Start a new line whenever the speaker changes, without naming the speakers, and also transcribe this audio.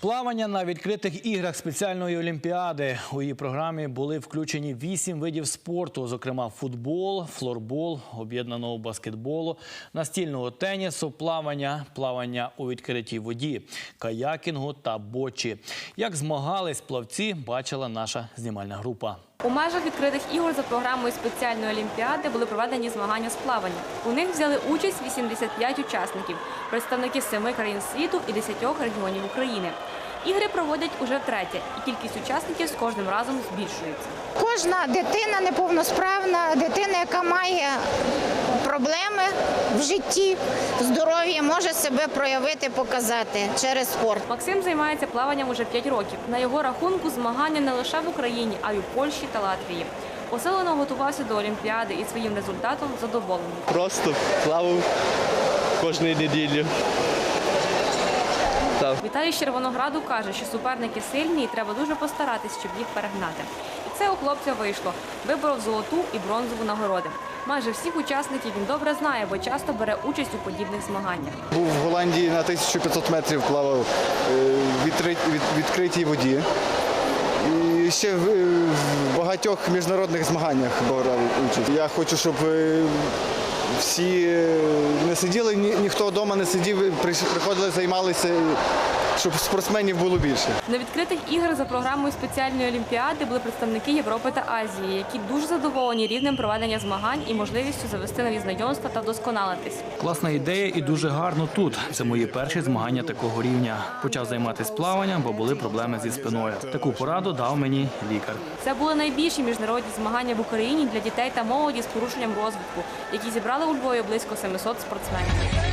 Плавання на відкритих іграх спеціальної олімпіади. У її програмі були включені вісім видів спорту, зокрема футбол, флорбол, об'єднаного баскетболу, настільного тенісу, плавання, плавання у відкритій воді, каякінгу та бочі. Як змагались плавці, бачила наша знімальна група.
У межах відкритих ігор за програмою спеціальної олімпіади були проведені змагання з плавання. У них взяли участь 85 учасників, представники семи країн світу і 10 регіонів України. Ігри проводять уже втретє, і кількість учасників з кожним разом збільшується.
Кожна дитина неповносправна, дитина, яка має в житті, здоров'я, може себе проявити, показати через спорт.
Максим займається плаванням уже 5 років. На його рахунку змагання не лише в Україні, а й у Польщі та Латвії. Посилено готувався до Олімпіади і своїм результатом задоволений.
Просто плавав кожну неділю. Так.
Віталій з Червонограду каже, що суперники сильні і треба дуже постаратись, щоб їх перегнати. Це у хлопця вийшло. Виборов золоту і бронзову нагороди. Майже всіх учасників він добре знає, бо часто бере участь у подібних змаганнях.
Був в Голландії на 1500 метрів плавав е, в відкритій воді. І ще в, в багатьох міжнародних змаганнях брав участь. Я хочу, щоб е, всі е, не сиділи, ні, ніхто вдома не сидів, приходили, займалися, щоб спортсменів було більше.
На відкритих іграх за програмою спеціальної олімпіади були представники Європи та Азії, які дуже задоволені рівнем проведення змагань і можливістю завести нові знайомства та вдосконалитись.
Класна ідея і дуже гарно тут. Це мої перші змагання такого рівня. Почав займатися плаванням, бо були проблеми зі спиною. Таку пораду дав мені лікар.
Це були найбільші міжнародні змагання в Україні для дітей та молоді з порушенням розвитку, які зібрали у Львові близько 700 спортсменів.